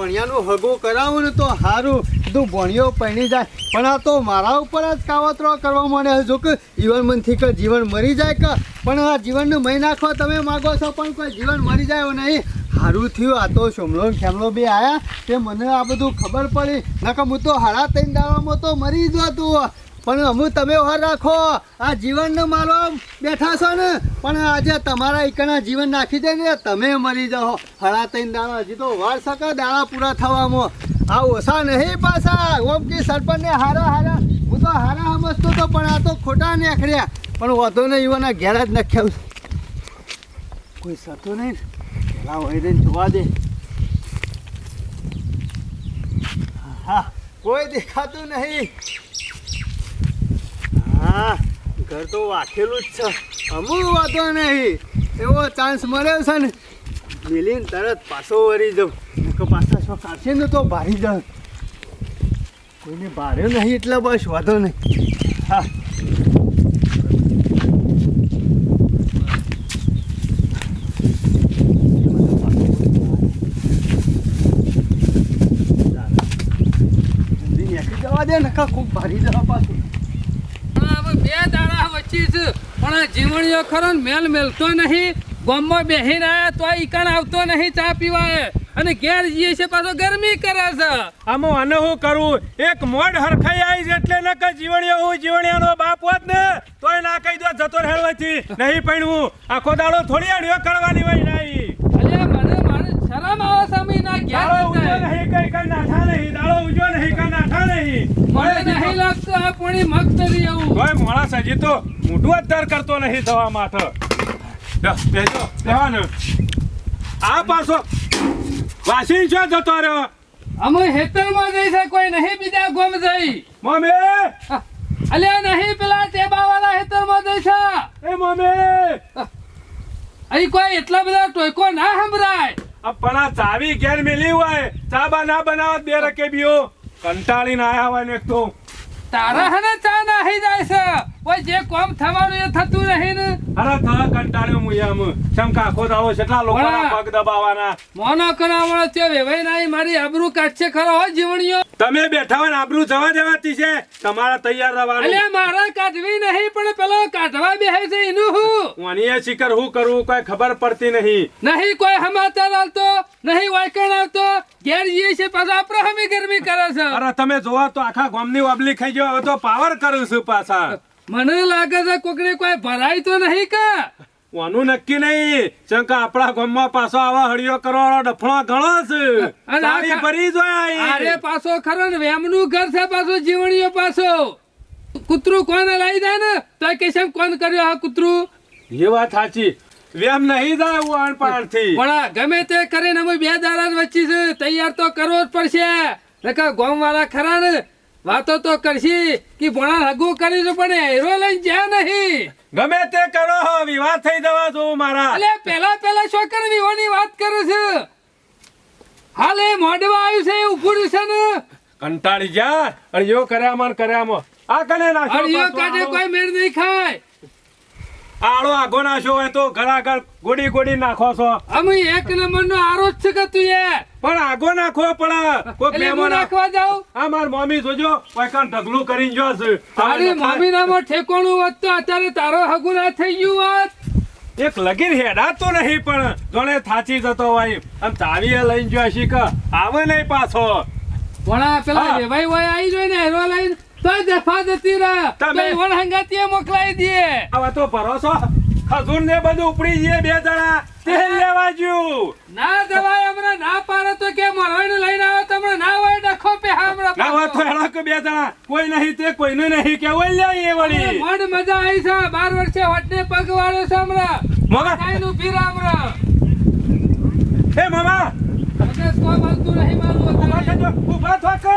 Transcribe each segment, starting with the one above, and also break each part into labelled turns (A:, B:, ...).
A: ભણિયાનું હગો કરાવું ને તો સારું બધું ભણિયો પૈણી જાય. પણ આ તો મારા ઉપર જ કાવતરો કરવા માંડે જો કે જીવન મનથી કે જીવન મરી જાય કે. પણ આ જીવનને મહી નાખવા તમે માગો છો પણ કોઈ જીવન મરી જાય નહીં. સારું થયું. આ તો સોમલો ખેમલો બી આવ્યા તે મને આ બધું ખબર પડી. નકમ હું તો હાડા તૈન દાવામાં તો મરી જતું પણ અમુ તમે વાર રાખો. આ જીવનને મારવા બેઠા છો ને? પણ આજે તમારા એકના જીવન નાખી દે ને, તમે મરી જાઓ. હળા તઈને દાણા. હજી તો વાર શકે દાણા પૂરા થવામાં. આ ઓછા નહીં પાછા. ઓમ કે સરપંચને હારા હારા. હું તો હારા સમજતો તો, પણ આ તો ખોટા નેખડ્યા પણ વધુ નહીં એવાના ઘેર જ નાખ્યા કોઈ સતો નહીં ને. પેલા હોય રહીને જોવા દે. કોઈ દેખાતું નહીં. હા, ઘર તો વાખેલું જ છે. અમુક વાતો નહીં. એવો ચાન્સ મળ્યો છે ને, મિલીને તરત પાછો વળી જાઉં. તો પાછા શો કાઢશે ને તો ભારી જાઉં કોઈને ભાર્યો નહીં એટલે બસ વાંધો નહીં. હા. દે નકા ખૂબ ભારી જવા પાછું.
B: છે પણ આ જીવણીઓ ખરો મેલ મેલતો નહીં. ગામમાં બેહીને આયા તો ઈકણ આવતો નહીં ચા પીવાય અને ઘેર જઈએ છે પાછો ગરમી કરે છે.
C: આમાં અને હું કરું? એક મોડ હરખાઈ આવી છે એટલે ન કે જીવણીઓ હું જીવણીયાનો બાપ હોત ને તોય ના કહી દો જતો રહેવાથી નહીં પણ આખો દાડો થોડી અડીઓ કરવાની હોય નહીં
B: અરે મને મારે શરમ આવે અમે ના ઘેર
C: દાડો ઉજો
B: જતા.
C: નહીં કઈ કઈ નાઠા નહીં દાડો ઉજો નહીં કઈ નાઠા નહીં
B: લાગતું આ પોણી આવું.
C: માણસ હજી તો મોઢું અત્યાર કરતો નહીં દવા માટે બેસો, આ પાછો વાસી છો જતો રહ્યો?
B: અમે હેતરમાં જઈ છે કોઈ નહીં બીજા ગોમ જઈ.
C: મમ્મી
B: અલ્યા નહીં પેલા ટેબાવાળા હેતરમાં જઈ છે.
C: એ મમ્મી
B: અહીં કોઈ એટલા બધા ટોયકો ના સંભળાય.
C: પણ આ ચાવી ઘેર મેલી હોય. ચા બા ના બનાવત બે રકેબીઓ કંટાળીને આયા હોય ને એક તો.
B: તારા હને ચા નાહી જાય છે? કોઈ જે કોમ થવાનું એ થતું નહીં ને
C: અરે થા કંટાળ્યો હું આમ શમ કાખો દાવો કેટલા લોકોના. પગ દબાવવાના
B: મોનો કરાવણો તે વેવાઈ નાઈ મારી આબરૂ કાઢશે ખરો હો જીવણીઓ.
C: તમે બેઠા હોય આબરૂ જવા દેવાતી છે. તમારા તૈયાર રહેવાનું.
B: અલ્યા મારા કાઢવી નહીં પણ પેલો કાઢવા બેહે છે એનું હું.
C: વાણીએ શિકર હું કરવું કોઈ ખબર પડતી નહીં.
B: નહીં કોઈ સમાચાર આવતો નહીં વાયકણ આવતો. ઘેર જઈએ છે પાછા આપણે હમી ગરમી કરે છે.
C: અરે તમે જોવા તો આખા ગામની વાબલી ખાઈ ગયો હવે તો પાવર કરું છું પાછા.
B: મને લાગે છે કોકને કોઈ ભરાય તો નહીં કા.
C: ઓનું નક્કી નહીં. ચમ કે આપણા ગામમાં પાછો આવા હળિયો કરવાનો ડફણો ઘણો છે.
B: સારી
C: ભરી જોયા.
B: અરે પાછો ખરો ને વેમનું ઘર છે પાછો જીવણીઓ પાછો. કૂતરું કોને લાવી જાય ને? તો કે છે કોણ કર્યો આ કૂતરું?
C: એ વાત સાચી. વેમ નહીં જાય હું અણપાણથી
B: પણ ગમે તે કરીને અમે બે દાડા વચ્ચે છે તૈયાર તો કરવો જ પડશે. નકા ગામ વાળા ખરા ને વાતો તો કરશી કે ભણા હગું કરી છે પણ હેરો લઈને જ્યાં નહીં.
C: ગમે તે કરો હો વિવાદ થઈ જવા જોઉં મારા.
B: અલે પેલા પેલા છોકર વિહોની વાત કરે છે. હાલ એ મોઢવા આવ્યું છે ઉભું છે ને
C: કંટાળી જા અડિયો કર્યા માર કર્યા કર્યામાં. આ કને નાખ્યો
B: અડિયો કાઢે કોઈ મેળ નહીં ખાય.
C: આળો આગો નાખ્યો હોય તો ઘરાઘર ગોડી ગોડી નાખો છો.
B: અમે એક નંબર નો આરોપ છે કે તું એ?
C: પણ આગો નાખવો પડે કોઈ મહેમાન
B: નાખવા જાવ
C: આ માર મમ્મી જોજો કોઈ કાન ઢગલું કરીને જો છે.
B: તારી મમ્મી નામો ઠેકોણું હોત તો અત્યારે તારો હગુ ના થઈ ગયું હોત.
C: એક લગીર હેડાતો નહીં પણ જોણે થાચી જતો હોય. આમ ચાવીએ લઈને જો શીખ આવે નહીં પાછો.
B: પણ પેલા. વેવાઈ હોય આવી જોઈ ને હેરો લઈને તો જફા જતી રહે
C: તમે-
B: વણહંગાતીએ મોકલાઈ દે.
C: હવે તો ભરોસો. ખજૂર ને બધું ઉપડી જઈએ બે જણા. તે લેવા જ્યું.
B: ના દવાય હમણાં ના પાડે તો કે મરવાઈને લઈને આવો તો હમણાં ના હોય ડખો પે હમણાં
C: ના હોય તો હેડા કે બે જણા. કોઈ નહીં તે કોઈનું નહીં કે ઓય લે એ વળી.
B: મોડ મજા આવી છે બાર વર્ષે વટને પગ વાળો છે હમણાં.
C: મોગા.
B: કાંઈનું ભીર હમણાં
C: હે મામા
B: મગજ કોઈ મળતું નહીં મારું
C: ઊભા
B: અત્યારે.
C: થજો ઊભા થો કે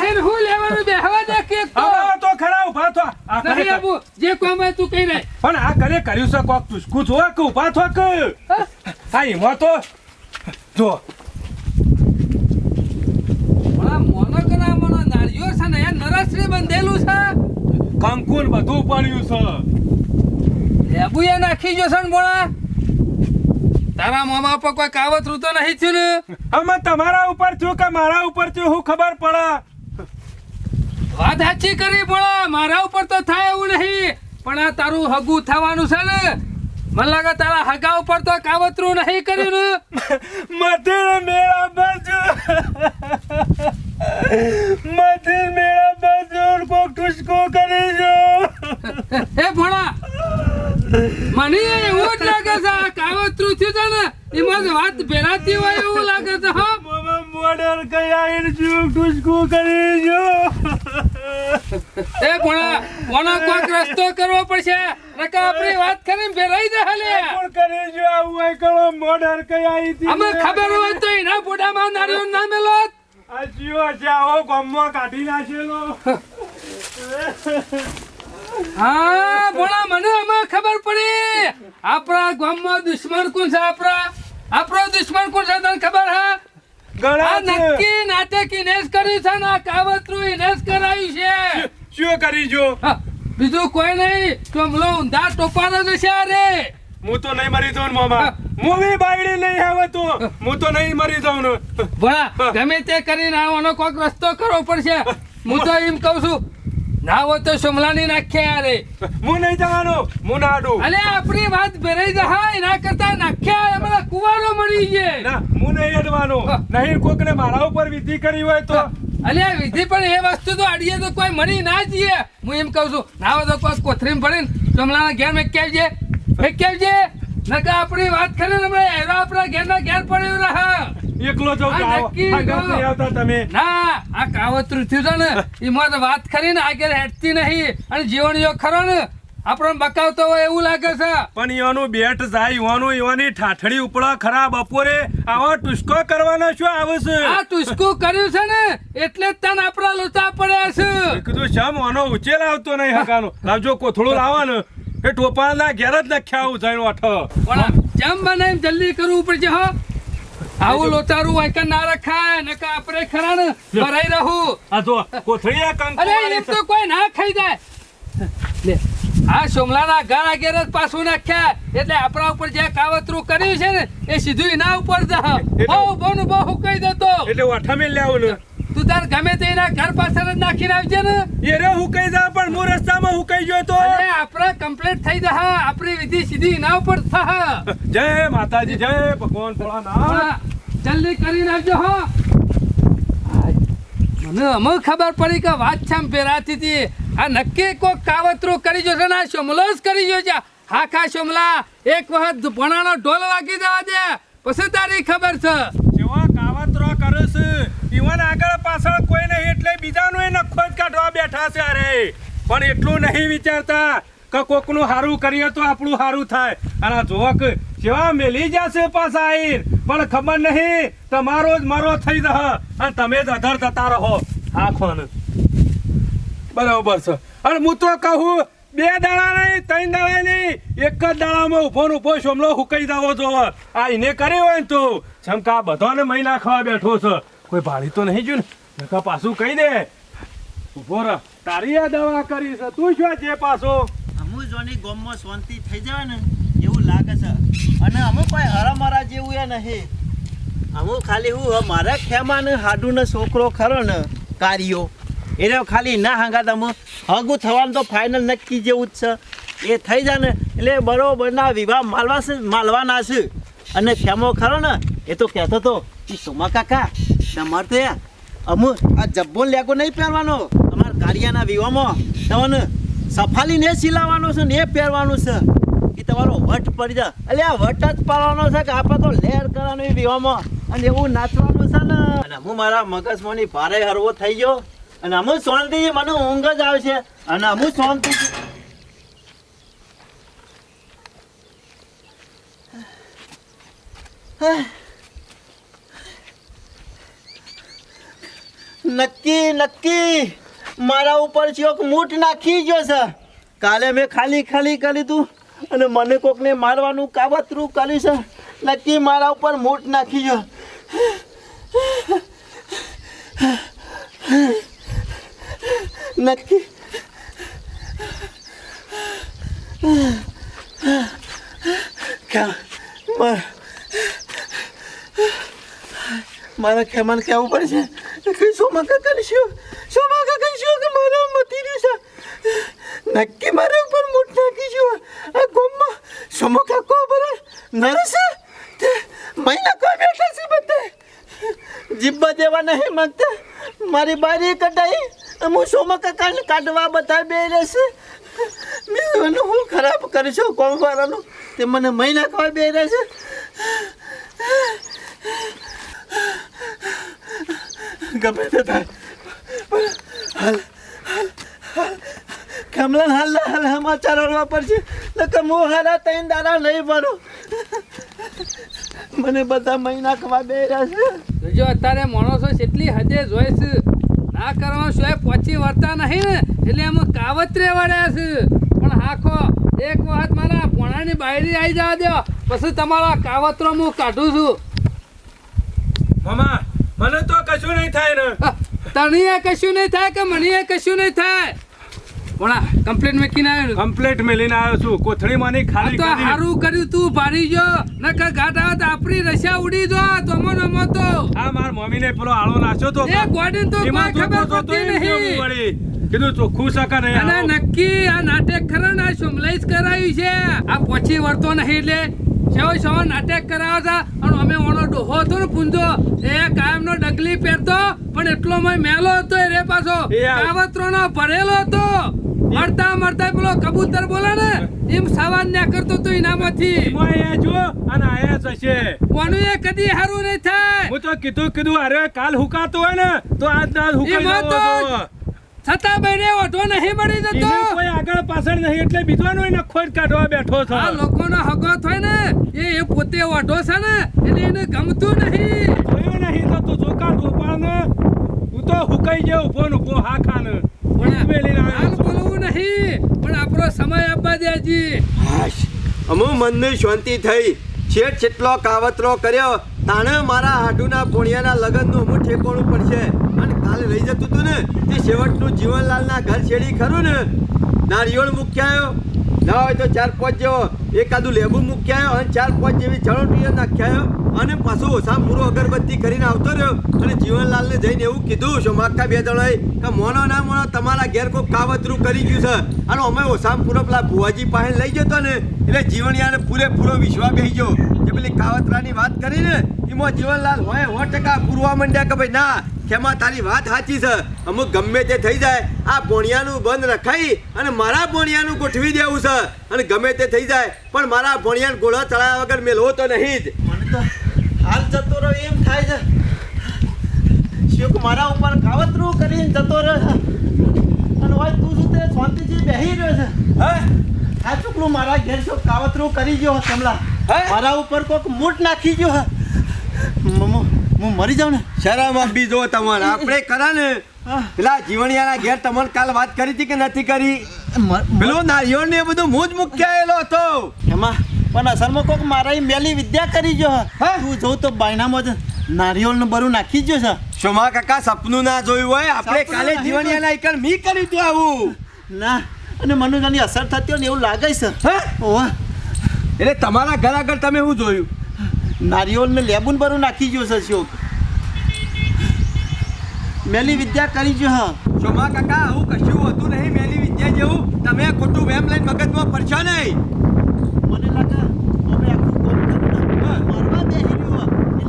B: થઈને હું લેવાનું બેહવા દે કે એક તો.
C: હવે તો ખરા ઊભા થો. આ કરે
B: આબુ, જે હોય તું કહી દે.
C: પણ આ કરે કર્યું છે કોક તુસકું જો કે ઊભા થો કે?
B: હા?
C: એમાં તો જો.
B: આ મોનોકના મોનો નાળિયો છે ને એ નરસરી બંધેલું છે.
C: કંકુન બધું પડ્યું છે.
B: લેબુએ નાખી ગયો છે ને બોળા તારા મામા ઉપર કોઈ કાવતરું તો નહીં થયું ને?
C: અમે તમારા ઉપર થયું કે મારા ઉપર થયું હું ખબર પડે.
B: વાત સાચી કરી પણ મારા ઉપર તો થાય એવું નહીં. પણ આ તારું હગું થવાનું છે ને. મને લાગે તારા હગા ઉપર તો કાવતરું નહીં કર્યું ને.
C: મધે મેળા બાજુ. મધે મેળા બાજુ કોક ઠુસકો કરી જો
B: એ ભોળા મને એવું જ લાગે છે આ કાવતરું થયું છે ને. એમાં વાત ભેરાતી હોય એવું લાગે છે હા.
C: મમ્મા મોડર કયા આવીને શું ટુસકો કરી જો
B: એ ભણા કોનો કોક રસ્તો કરવો પડશે. નકા આપણી વાત કરીને ભેરાઈ જાય લે
C: કોણ કરી જો આવું હોય કરો મોડર કયા આવી હતી?
B: અમે ખબર હોય તો એના ફોટામાં નારિયેળ ના મેલો
C: આ જીવો છે આવો ગામમાં કાઢી નાખેલો.
B: હા ભોળા મને અમે ખબર પડી. આપણા ગામમાં દુશ્મન કોણ છે આપણા? આપણો દુશ્મન કોણ છે તને ખબર હા?
C: ગણા
B: નક્કી નાટક ઇનેસ કર્યું છે ને? કાવતરું ઇનેસ કરાયું છે.
C: શું કરી જો?
B: બીજું કોઈ નહીં. કમલો ઊંધા ટોપાનો જ છે અરે.
C: હું તો નહીં મરી જાઉં મામા. હું. બી બાયડી નહીં આવે તો. હું. તો નહીં મરી જાઉં ને.
B: ગમે તે કરીને આવવાનો કોઈક રસ્તો કરવો પડશે. હું તો એમ કહું છું ના હોય તો સોમલાની નાખે યારે
C: હું નહીં જવાનો હું ના આડું.
B: અલે આપણી વાત ભેરાઈ જાય એના કરતા નાખ્યા હમણાં કુવારો મળી ગયે.
C: ના હું નહીં અડવાનો નહીં કોકને મારા ઉપર વિધિ કરી હોય તો.
B: અલે વિધિ પણ એ વસ્તુ તો અડીએ તો કોઈ મળી ના જઈએ. હું એમ કહું છું ના હોય તો કોઈ કોથરીમ પડીને સુમલાના ઘેર મેં કેવજે મેં કેવજે નકા આપણી વાત કરીને હમણાં એરો આપણા ઘેરના ઘેર પડ્યો રહે.
C: એકલો આવતા તમે.
B: ના આ કાવતરું થયું છે ને એમાં તો વાત કરીને આગળ હેઠતી નહીં. અને જીવણીઓ ખરો ને આપણને બકાવતો હોય એવું લાગે છે.
C: પણ ઈવાનું બેટ જાય ઈવાનું ઈવાની ઠાઠડી ઉપડા ખરા બપોરે આવો ટુસ્કો કરવાનો શું આવે છે
B: આ ટુસ્કો કર્યું છે ને એટલે જ તન આપણા લોચા પડ્યા છે.
C: કીધું શમ આનો ઉચેલ આવતો નહીં હકાનો લાવજો કોથળું લાવો ને એ ટોપાના ઘેર જ નખ્યા આવું જાય અઠ
B: પણ જેમ બને એમ જલ્દી કરવું પડશે હો. આવું લોચારું વાયકન ના રખાય નકા આપણે ખરા ને ભરાઈ રહું.
C: આ જો કોથળી આ કંકુ
B: અરે
C: એ
B: તો કોઈ ના ખાઈ જાય. લે આ સોમલાના ઘર આગળ જ પાછું નાખ્યા. એટલે આપણા ઉપર જે કાવતરું કર્યું છે ને એ સીધું એના ઉપર જ બહુ બહુ ને બહુ કહી દેતો
C: એટલે વાઠામે લાવું ને
B: તાર ગમે તે એના ઘર પાછળ જ નાખીને આવજે ને.
C: એ રે હુકાઈ જા પણ હું રસ્તામાં હુકાઈ ગયો તો?
B: અરે આપણે કમ્પ્લીટ થઈ જા આપણી વિધિ સીધી ના ઉપર થા
C: જય માતાજી જય ભગવાન ભોળાનાથ.
B: જલ્દી કરીને આવજો હો. મને અમુક ખબર પડી કે વાત છે આમ પેરાતી હતી. આ નક્કી કોક કાવતરું કરી જશે ને આ શમલો જ કરી જોશે. હાખા શમલા એક વખત ભણાનો ઢોલ વાગી જવા દે. પછી તારી ખબર છે.
C: જેવા કાવતરો છે. ઈવન આગળ પાછળ કોઈ નહીં એટલે બીજાનું નખો જ કાઢવા બેઠા છે અરે. પણ એટલું નહીં વિચારતા કે કોકનું સારું કરીએ તો આપણું સારું થાય. અને જોક જેવા મેલી જશે પાછા આવીને. પણ ખબર નહીં, તમારો જ મારો થઈ જશે. અને તમે જ અધર જતા રહો. ને બરાબર છે. અને હું તો કહું બે દાડા નહીં, ત્રણ દાડા નહીં. એક જ દાડામાં ઊભો ને ઊભો સોમલો હુકાઈ દાવો છો. આ એને કર્યો હોય ને તો. ચમકા બધાને મહિના ખાવા બેઠો છે. કોઈ ભાડી તો નહીં જોયું ને? નકા પાછું કહી દે. ઊભો રહ. તારી આ દવા કરી છે. તું શું જે પાછો?
D: અમુ જોની ગોમમાં શાંતિ થઈ જાય ને, એવું લાગે છે. અને અમુક કોઈ હરામરા જેવું એ નહીં. અમુ ખાલી હું, મારા ખેમાને હાડુને હાડુ છોકરો ખરો ને, કાર્યો. એને ખાલી ના હાંગાત અમુ હંગું થવાનું તો ફાઇનલ નક્કી જેવું જ છે. એ થઈ જાય ને એટલે બરોબરના વિવાહ માલવા છે, માલવાના છે. અને ખેમો ખરો ને, એ તો કહેતો તો કે સોમા કાકા તમારે તો અમુ આ જબ્બો લેગો નહીં પહેરવાનો. અમારા કારિયાના વિવાહમાં તમને સફાલીને સિલાવાનો છે ને એ પહેરવાનું છે. એ તમારો વટ પડી જાય. એટલે આ વટ જ પાડવાનો છે કે આપણે તો લહેર કરવાનું વિવાહમાં? અને એવું નાચવાનું છે ને. અને હું મારા મગજમાંની ભારે હરવો થઈ ગયો. અને અમુક શાંતિ મને ઊંઘ જ આવે છે. અને અમુક શાંતિ નક્કી નક્કી. મારા ઉપર ચોક મૂઠ નાખી ગયો છે. કાલે મેં ખાલી ખાલી કરી તું અને મને કોકને મારવાનું કાવતરું કર્યું છે. નક્કી મારા ઉપર મૂઠ નાખી ગયો. નક્કી. માર- ખેમાને કહેવું પડશે કઈ સોમા કાકા કહીશું સોમા કાકા કહીશું કે મારા મતી છે? નક્કી મારા ઉપર મૂઠ નાખીશું. આ ગોમમાં સોમો કાકો ઉપર નરસે? મહિના કોઈ બેઠા છે બધે? જીબ્બા દેવા નહીં માંગતા? મારી બારી કટાઈ હું સોમા કાકાને કાઢવા બધા બે રહેશે મેં એનું હું ખરાબ કરીશું કોણ વાળાનું? તે મને મહિના કોઈ બે રહેશે ગમે તે થાય. હાલ હાલ કમલન હાલ હાલ સમાચાર હળવા પડશે. નકર હું હારા ત્રણ દારા નહીં ભરું મને બધા મહિના ખવા બે છે.
B: જો, અત્યારે માણસો કેટલી હદે જોઈ ના કરવા શું પહોંચી વળતા નહીં ને. એટલે એમાં કાવતરે વળ્યા છે. પણ હાખો એક વખત મારા પોણાની બાયરી આવી જવા દો પછી તમારા કાવતરો હું કાઢું છું.
C: મામા મને તો કશું નહીં થાય ને.
B: તણીએ કશું નહીં થાય કે મણીએ કશું નહીં થાય? પોણા કમ્પ્લેટ મૂકીને આવ્યો
C: કમ્પ્લેટ મેલીને આવ્યો છું. કોથળીમાંની
B: આ
C: ખાલી
B: તો હારું કર્યું તું ભારી જો. નકર ઘાટ આવે તો આપણી રશિયા ઉડી જો. તમો નમો તો.
C: આ માર મમ્મીને પેલો આળો નાખ્યો તો.
B: એ ગોડન તો કોઈ ખબર પડતી નહીં.
C: કીધું ચોખ્ખું સકા નહીં
B: અને નક્કી આ નાટક ખરા ના આ કરાયું છે. આ પછી વળતો નહીં એટલે સેવો સેવો નાટક કરાવે હતા. અને અમે ઓનો ડોહો હતો ને પૂંજો એ કાયમનો ડગલી પહેરતો પણ એટલો મય મેલો હતો એ રે પાછો.
C: આ-
B: ભરેલો હતો. મરતા મરતા પેલો કબૂતર બોલે ને એમ સવાલ ના કરતો તો એનામાંથી.
C: જો અને આયા હશે.
B: કોનું એ કદી હારું નહીં થાય.
C: હું તો કીધું કીધું અરે કાલ હુકાતો હોય ને તો આજ ના હુકાઈ જવો
B: તો- છતાં બેને ઓઢો નહીં મળી જતો.
C: કોઈ આગળ પાછળ નહીં એટલે બીજવાનો એને ખોજ કાઢવા બેઠો છો.
B: આ લોકોનો હગો થાય ને એ એ પોતે ઓઢો છે ને એટલે એને ગમતું નહીં
C: જોયું નહીં તો તું જોકા ડોપાને તું તો હુકાઈ ગયો ઊભો ને ઊભો હા ખાને
B: પણ
C: મેલીને
B: હાલ
C: આવ્યો છું.
B: બોલવું નહીં સમય આપવા દેજી
E: હાશ. અમુ મનને શાંતિ થઈ. છેટ છેટલો કાવતરો કર્યો, તાણે મારા હાડુના પોણિયાના લગનનું અમુ ઠેકોણું પડશે. અને કાલે રહી જતું હતું ને, તે છેવટનું જીવનલાલના ઘર છેડી ખરું ને? નારિયેળ મૂક્યાયો ના હોય તો ચાર પાંચ જેવો. એકાદું લેબુ મૂક્યા અને ચાર પાંચ જેવી ચણોટીઓ નાખ્યા અને પાછું ઓછા પૂરો અગરબત્તી કરીને આવતો રહ્યો. અને જીવનલાલને જઈને એવું કીધું છે માગતા બે જણાએ કે મોનો ના મોનો, તમારા ઘેર કોઈ કાવતરું કરી ગયું છે? અને અમે ઓછામાં પૂરો પેલા ભુવાજી પાસે લઈ જતો ને, એટલે જીવણિયાને પૂરેપૂરો વિશ્વાસ બેસી ગયો. જે પેલી કાવતરાની વાત કરીને, એમાં જીવનલાલ હોય, સો ટકા પૂરવા માંડ્યા કે ભાઈ ના ખેમા તારી વાત સાચી છે. અમુક ગમે તે થઈ જાય આ ભોણિયાનું બંધ રખાઈ અને મારા ભોણિયાનું ગોઠવી દેવું છે. અને ગમે તે થઈ જાય પણ મારા ભોણિયાને ગોળો ચડાવ્યા વગર મેલવો તો નહીં જ.
D: મને તો હાલ જતો રહ્યો એમ થાય છે. શિવક મારા ઉપર કાવતરું કરીને જતો રહ્યો અને હોય તું શું તે શાંતિથી બેહી રહ્યો છે?
E: હે?
D: આ ચૂકલું મારા ઘેર શું કાવતરું કરી ગયો હે? કમલા મારા ઉપર કોઈક મૂટ નાખી ગયો મમ્મો હું મરી જાઉં ને?
E: શરમ આપી જો તમારે આપણે કરા ને. પેલા જીવણિયાના ઘેર તમને કાલ વાત કરી હતી કે નથી કરી? પેલો નારિયોળ ને બધું હું જ મૂક્યાયેલો હતો.
D: એમાં પણ અસલમાં કોક મારા મેલી વિદ્યા કરી જો હા.
E: હું.
D: તું જોઉં તો બાયનામાં જ નારિયેળનું બરું નાખી ગયો છે.
E: શોમા કાકા સપનું ના જોયું હોય? આપણે કાલે જીવણિયાના એકણ મી કર્યું તું આવું?
D: ના અને મનુજાની અસર થતી હોય ને એવું લાગે છે.
E: હા? એટલે તમારા ઘર આગળ તમે શું જોયું?
D: નારિયેળ ને લેબુન બરું નાખી ગયો છે શોક. મેલી વિદ્યા કરી જો હા.
E: શોમા કાકા આવું કશું હતું નહીં મેલી વિદ્યા જેવું. તમે ખોટું વેમ લઈને મગજમાં પડશો નહીં.
D: મને લાગે અમે આખું કોમ એટલે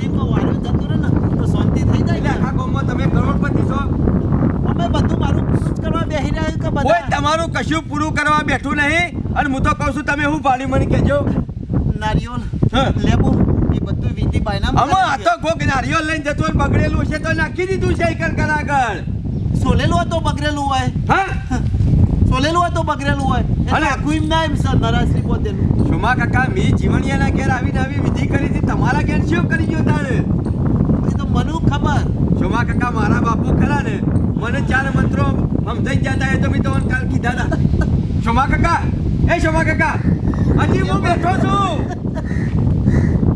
D: એમાં વારો જતો રહે ને. તો શાંતિ થઈ
E: એટલે
D: જાય
E: આખા ગામમાં તમે કરોડપતિ છો.
D: અમે બધું મારું પૂરું કરવા બેહી રહ્યા કે બધા?
E: તમારું કશું પૂરું કરવા બેઠું નહીં. અને હું તો કહું છું તમે હું પાડી મને કહેજો નારિયોલ.
D: લેબુ એ બધું વિધિભાઈ ના
E: અમે આ તો કોક નારિયેળ લઈને જતો ને બગડેલું છે તો નાખી દીધું છે કર આગળ
D: સોલેલું હોય બગડેલું હોય.
E: હા?
D: સોલેલું હતો બગડેલું હોય.
E: અને-
D: આખું એમ ના એમ સર નરાશ્રી પોતેલું.
E: સુમા કાકા મી જીવણિયાના ઘેર આવીને આવી વિધિ કરી હતી તમારા ઘેર શું કરી ગયો તારે?
D: એ તો મને ખબર.
E: સુમા કાકા મારા બાપુ ખરા ને? મને ચાર મંત્રો સમજાઈ ગયા હતા એ તો મેં તમને કાલ કીધા હતા સુમા કાકા એ શોમા કાકા હજી હું બેઠો છું.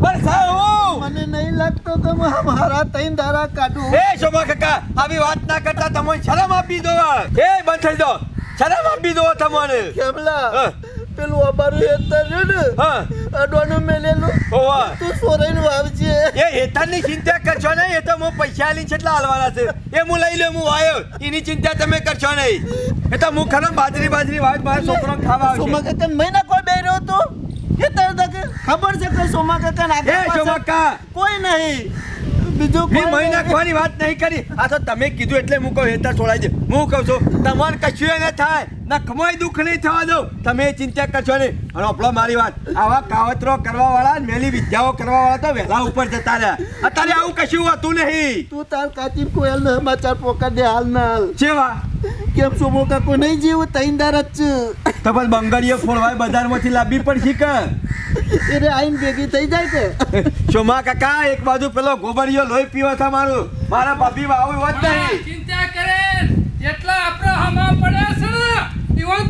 E: પણ સાહેબ
D: મને નહીં લાગતો કે મારા તૈન દારા કાઢું.
E: એ શોભા કાકા આવી વાત ના કરતા તમને શરમ આપી દો એ બંધ થઈ દો શરમ આપી દો તમને.
D: કેમલા. પેલું અમારું હેતર ને? અડવાનું મેલેલું. તું સોરાઈનું વાવજે.
E: એ હેતર હેઠળની ચિંતા કરશો નહીં એ તો હું પૈસા આલીને કેટલા હાલવાના છે. એ હું લઈ લઉં હું આવ્યો એની ચિંતા તમે કરશો નહીં. એ તો હું ખરો બાજરી બાજરી વાત મારા છોકરો ખાવા આવશે.
D: કાકા મહિના કોઈ બે રહ્યો તો? એ જ ખબર છે કે સોમા કાકા ના
E: એ ચોમક્કા
D: કોઈ નહીં. બીજું કોઈ
E: મહી
D: નહીં.
E: વાત નહીં કરી? આ તો તમે કીધું એટલે હું કહું હેતર છોડાય છે હું કહું છું તમારે કશું ન થાય. ના દુઃખ નહીં થવા દઉં. તમે ચિંતા કરશો નહીં. અને આપણો મારી વાત. આવા કાવતરો કરવા વાળા મેલી વિદ્યાઓ કરવા વાળા તો વહેલા ઉપર જતા રહ્યા. અત્યારે આવું કશું હતું નહીં.
D: તું તાર કાચી કોયલ ને સમાચાર પોકાડ દે હાલ ના હાલ.
E: જેવા?
D: કેમ સોમો કાકો? નહીં જીવ તઈંદાર જ છે.
E: તો પણ બંગડીઓ ફોડવાય બજારમાંથી લાવવી પણ કે
D: એટલે આઈને ભેગી થઈ જાય કે?
E: શોમા કાકા એક બાજુ પેલો ગોબરિયો લોહી પીવો થા મારું. મારા ભાભી વાવ હોત નહીં.
B: ચિંતા કરે. જેટલા આપણા હમા પડ્યા છે ને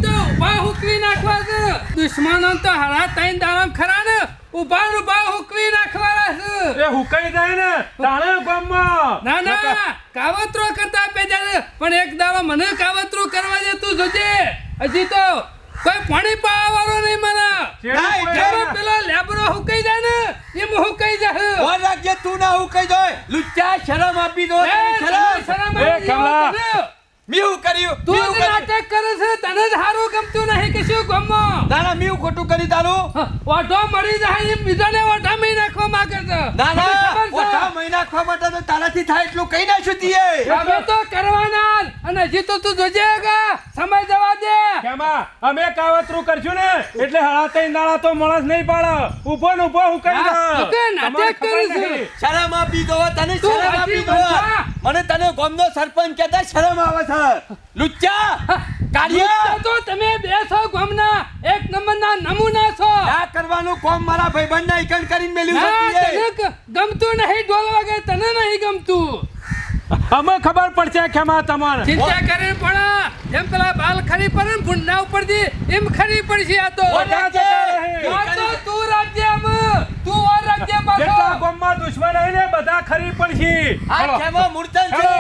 B: તો ઊભા હુકવી નાખવા છે. દુશ્મનો તો હરા તૈન દારામ ખરા ને. ઊભા ઊભા હુકવી નાખવાના છે.
C: એ હુકાઈ જાય ને તાણે ગામમાં.
B: ના ના કાવતરો કરતા પેજા પણ એક દાડો મને કાવતરો કરવા દે તું જોજે. હજી તો કોઈ પાણી પાવાનો નહીં મને. પેલો લેબરો હુકાઈ જાય ને એમ હુકાઈ જાય.
E: કોણ રાજ્ય તું ના હુકાઈ કહી લુચ્ચા શરમ આપી દો શરમ.
B: શરમ
E: મીઉ કર્યું
B: તું જ નાટક કરે છે તને જ હારું ગમતું નહીં કે શું ગમો?
E: ના ના ખોટું કરી તારું
B: ઓઢો મળી જાય એમ બીજાને ઓઢા મહી નાખવા માંગે છે.
E: ના ના
B: મને ખબર છે.
E: ઓછા મહિના ખવા માટે તો તારાથી થાય એટલું કઈ ના છુતીએ
B: અમે તો કરવાના અને હજી તો તું જોજે કે સમય જવા દે.
C: કેમાં? અમે કાવતરું કરશું ને? એટલે હળાતે નાળા તો માણસ નહીં પાડે. ઊભો ને ઊભો હું
B: હા,
C: દઉં.
B: હુકાઈ, નાટક
C: ખબર
B: છે.
E: શરમ આપી દો તને શરમ આપી દો. મને તને ગોમનો સરપંચ કહેતા શરમ આવે છે. લુચ્ચા! કાર્ય
B: તો તમે બે છો ગામના એક નંબરના નમૂના છો.
E: આ કરવાનું કોમ મારા ભાઈબંધ ના ઇકન કરીને મેલ્યું છે.
B: તને ગમતું નહીં ઢોલ વાગે તને નહીં ગમતું.
C: અમે ખબર પડશે કેમાં તમારે
B: ચિંતા કરીને પણ જેમ પેલા બાલ ખરી પડે ને ભૂંડા ઉપરથી એમ ખરી પડશે આ તો તો રાજ્ય તું ઓર રાજ્ય
C: જેટલા ગામમાં દુશ્મન હે ને બધા ખરી પડશે
E: આ કેમો મૂર્તન છે.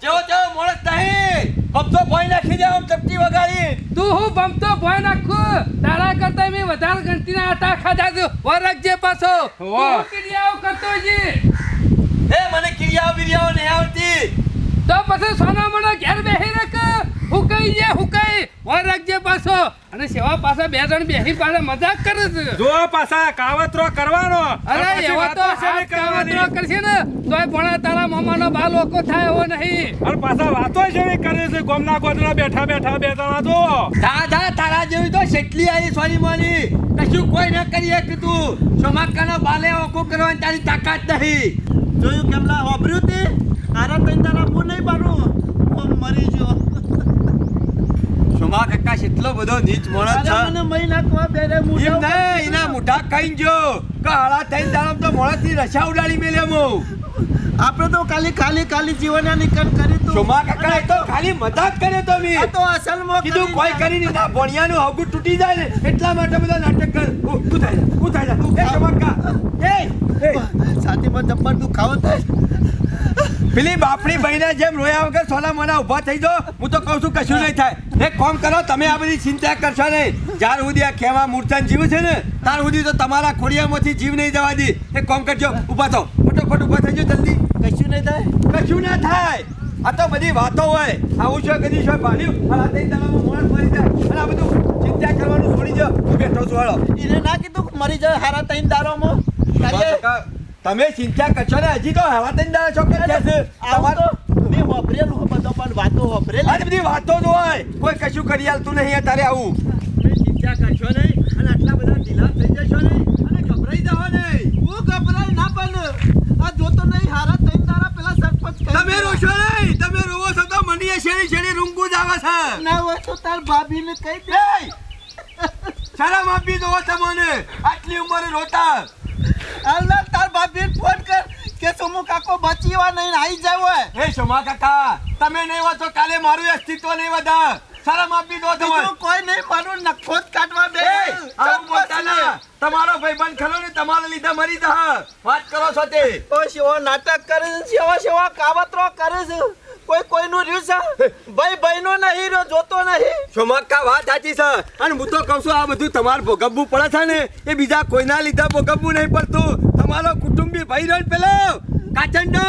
E: જેવો તેવો માણસ નહીં પબતો ભોય નાખી દે આમ ચપટી વગાડી
B: તું હું બમતો ભોય નાખું તારા કરતા મેં વધારે ગણતીના આટા ખાધા છું ઓર રાજ્ય પાછો
C: વાહ.
B: ક્રિયાઓ કરતો જી
E: એ મને ક્રિયાઓ બિરિયાઓ નહીં આવતી
B: તો પછી સોના મને ઘેર બેહી રાખ હુકાઈ જે હુકાઈ. ઓર રાખજે પાછો. અને સેવા પાસે બે જણ બેહી પાસે મજાક કરે છે.
C: જો પાછા કાવતરો કરવાનો
B: અરે એવા તો કાવતરો કરશે ને તોય ભણા તારા મામાનો બા લોકો થાય એવો નહીં.
C: અને પાછા વાતો જેવી કરે છે? ગોમના ગોદના બેઠા બેઠા બે જણા તો
E: ધા ધા તારા જેવી તો શેટલી આવી સોની મોની કશું કોઈ ન કરી શકતું તું. સમાકાના બાલે ઓકો કરવાની તારી તાકાત નહીં.
D: જોયું કેમલા વાપર્યું તે? આરા તારા આપવું નહીં પાડું હું મરી જો
E: સુમા કાકા એટલો બધો નીચ માણસ
D: અરે મને મઈ નાખવા બેરે
E: એમ
D: મુઢા
E: નહીં એના મુઠા ખાઈ જો કાળા હાડા થઈને તો તો થી રસા ઉડાડી મેલે મો
D: આપણે તો ખાલી ખાલી ખાલી જીવનના નિકન કરી તું
E: સોમા કાકા તો ખાલી મજાક કરે તો મી
D: આ તો અસલમાં
E: કીધું કોઈ કરી ની ના ભણિયાનું હગું તૂટી જાય ને એટલા માટે બધા નાટક કર ઉ થાય તું થાય. એ સોમા કાકા એ એ
D: છાતીમાં જબ્બર દુખાવો થાય
E: પેલી બાપડી બહેના જેમ રોયા વગર સોના મોના ઊભા થઈ જાઓ હું તો કહું છું કશું નહીં થાય. એક કોમ કરો તમે આ બધી ચિંતા કરશો નહીં. જ્યાર સુધી આ ખેવા મૂર્છન જીવ છે ને ત્યાર સુધી તો તમારા ખોડિયામાંથી જીવ નહીં જવા દી. એક કોમ કરજો ઊભા થાઓ. ફટોફટ ઊભા થઈ જાઓ જલ્દી.
D: કશું નહીં થાય?
E: કશું ના થાય. આ તો બધી વાતો હોય. આવું છે કદી છે ભાડ્યું. અને આ તઈ મોણસ મરી જાય. અને આ બધું ચિંતા કરવાનું છોડી જાઓ હું બેઠો છું હાલો.
D: એને ના કીધું મરી જાય હારા તઈન દારોમાં?
E: તમે ચિંતા કરશો ને હજી તો હવા તન દાડા છો કે છે.
D: આવું તો મેં વાપરેલું બધો પણ વાતો વાપરેલી
E: આ બધી વાતો જ હોય. કોઈ કશું કરી આલતું નહીં અત્યારે આવું. તમે ચિંતા કરશો નહીં અને આટલા બધા ઢીલા થઈ જશો નહીં અને ગભરાઈ જાઓ નહીં.
D: હું ગભરાઈ ના પણ આ જોતો નહીં હારા તઈન દારા પેલા સરપંચ
E: તમે રોશો નહીં તમે રોવો છો તો મને શેરી શેરી રૂંગું જ આવે છે.
D: ના હોય તો તાર ભાભીને કહી દે.
E: સારા શરમ આપી દો તમને આટલી ઉંમરે રોતા.
D: અલ્લા તાર ભાભીને ફોન કર કે સોમુ કાકો બચી એવા નહીં આવી જાય હોય.
E: હે શોમા કાકા તમે નહીં હો તો કાલે મારું અસ્તિત્વ નહીં વધા શરમ આપી દો તમે
D: કોઈ નહીં મારું નખો જ કાઢવા
E: દે! આવું બોલતા ના. તમારો ભાઈબંધ ખરો ને તમારા લીધે મરી જા વાત કરો છો તે.
D: ઓ શિવો નાટક કરે છે શિવો શિવો કાવતરો કરે છે. કોઈ કોઈનું રહ્યું છે? ભાઈ ભાઈનો નહીં રહ્યો જોતો નહીં.
E: સોમાકા વાત સાચી છે. અને હું તો કહું છું આ બધું તમારે ભોગવવું પડે છે ને? એ બીજા કોઈના લીધે ભોગવવું નહીં પડતું. તમારો કુટુંબી ભાઈ રહ્યો પેલો? કાચંડો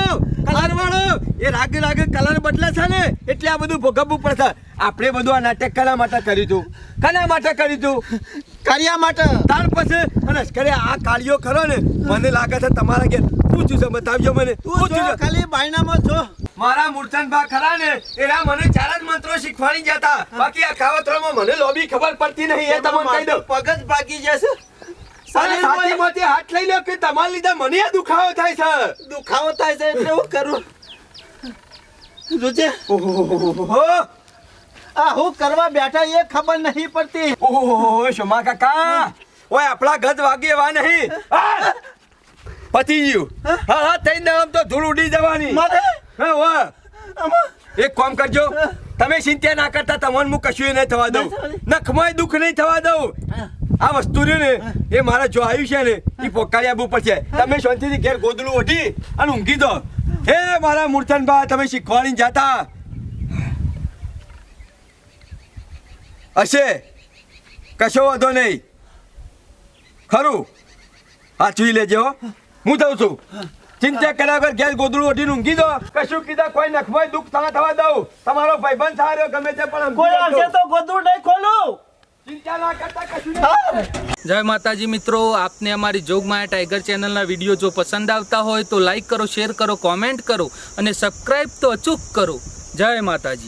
E: કલર વાળો એ રાગે રાગે કલર બદલે છે ને? એટલે આ બધું ભોગવવું પડે છે. આપણે બધું આ નાટક કના માટે કર્યું હતું કના માટે કર્યું હતું
D: કર્યા માટે.
E: તાર પછી અને કરે આ કાળીઓ ખરો ને મને લાગે છે તમારા ઘેર પૂછ્યું છે. બતાવજો મને.
D: તું
E: પૂછ્યું
D: ખાલી બાયનામાં જો.
E: મારા મૂર્છનભા ખરા ને એના મને ચાર જ મંત્રો શીખવાડી જતા બાકી આ કાવતરામાં મને લોબી ખબર પડતી નહીં એ તમને કહી દઉં.
D: પગ જ ભાગી જશે
E: છાતીમાંથી હાથ લઈ લો કે તમારા લીધે મને દુખાવો થાય છે
D: દુખાવો થાય છે એટલે હું કરું. જોજે.
E: ઓહો
D: આ હું કરવા બેઠા એ ખબર નહીં પડતી.
E: ઓહો શમા કાકા. ઓય આપણા ગજ વાગે એવા નહીં! પતી ગયું. હા? હા થઈને આમ તો ધૂળ ઉડી જવાની. હા વાહ. એક કામ કરજો. તમે ચિંતા ના કરતા તમને હું કશું નહીં થવા દઉં. નખમાં દુઃખ નહીં થવા દઉં. આ વસ્તુ રહ્યું ને એ મારા જો આવ્યું છે ને એ પોકાળી આપવું પડશે. તમે શાંતિથી ઘેર ગોદડું ઓઢી અને ઊંઘી દો હે મારા મૂર્છનભા તમે શીખવાડીને જાતા. હશે. કશો વાંધો નહીં. ખરું. હાચવી લેજો હું જાઉં છું. ચિંતા કર્યા વગર ગેસ ગોદડું ઓઢીને ઊંઘી દો કશું કીધા કોઈ નખમાં દુઃખ થવા થવા દઉં. તમારો ભાઈબંધ સારો ગમે તે પણ
D: કોઈ આવશે તો ગોદડું નહીં ખોલું.
E: ચિંતા ના કરતા કશું
B: જય માતાજી મિત્રો આપને અમારી જોગમાયા ટાઈગર ચેનલના વીડિયો જો પસંદ આવતા હોય તો લાઈક કરો શેર કરો કોમેન્ટ કરો અને સબસ્ક્રાઈબ તો અચૂક કરો. જય માતાજી.